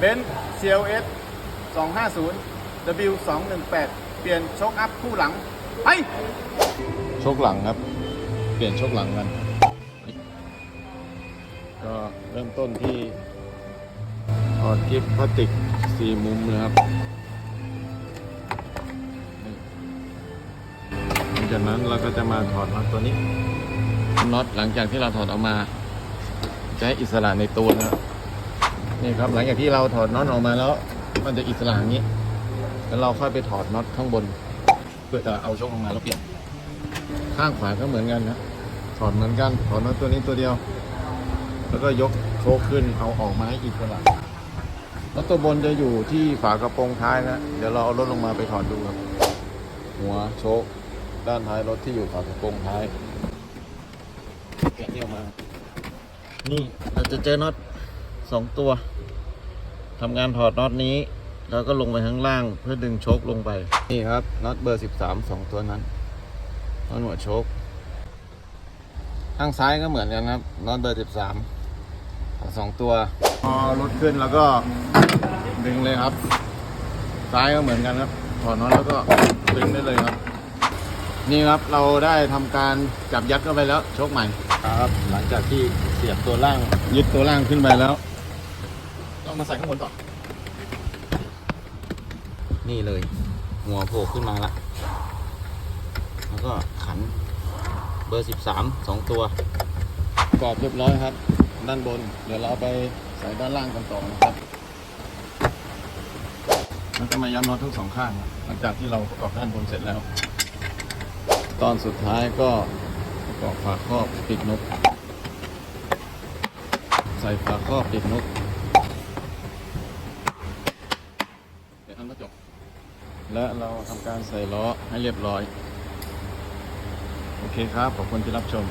เบนซ์ CLS 250 W 218เปลี่ยนโชคอัพคู่หลังไปโชคหลังครับ เปลี่ยนโชคหลังกัน ก็เริ่มต้นที่ถอดกิฟพลาสติกสี่มุมนะครับ หลังจากนั้นเราก็จะมาถอดน็อตตัวนี้น็อตหลังจากที่เราถอดออกมา จะให้อิสระในตัวนะครับ นี่ครับหลังจากที่เราถอดน็อตออกมาแล้ว มันจะอิสระอย่างนี้ แล้วเราค่อยไปถอดน็อตข้างบน เพื่อจะเอาโชคลงมาแล้วเปลี่ยนข้างขวาก็เหมือนกันนะถอดเหมือนกันถอดน็อตตัวนี้ตัวเดียว แล้วก็ยกโชคขึ้นเอาออกมาให้อิสระแล้วตัวบนจะอยู่ที่ฝากระโปรงท้ายนะ เดี๋ยวเราเอารถลงมาไปถอดดูครับ หัวโชคด้านท้ายรถที่อยู่ฝากระโปรงท้ายแกะนี่ออกมา นี่เราจะเจอน็อต สองตัวทำงานถอดน็อตนี้ แล้วก็ลงไปข้างล่างเพื่อดึงโชคลงไป นี่ครับน็อตเบอร์ 13สองตัวนั้นน็อตหัวโชคข้างซ้ายก็เหมือนกันครับน็อตเบอร์ 13สองตัว พอรถขึ้นแล้วก็ดึงเลยครับ ซ้ายก็เหมือนกันครับถอดน็อตแล้วก็ดึงได้เลยครับ นี่ครับเราได้ทำการจับยัดเข้าไปแล้วโชคใหม่ครับ หลังจากที่เสียบตัวล่างยึดตัวล่างขึ้นไปแล้ว ต้องมาใส่ข้างบนต่อนี่เลย หัวโผล่ขึ้นมาละ แล้วก็ขันเบอร์สิบสามสองตัวกรอบเรียบร้อยครับ ด้านบน เดี๋ยวเราเอาไปใส่ด้านล่างกันต่อนะครับแล้วก็มาย้ำน็อตทั้งสองข้างหลังจากที่เราประกอบด้านบนเสร็จแล้ว ตอนสุดท้ายก็ประกอบฝาครอบปีกนก ใส่ฝาครอบปีกนก เดี๋ยวทำกระจก และเราทำการใส่ล้อให้เรียบร้อย โอเคครับ ขอบคุณที่รับชม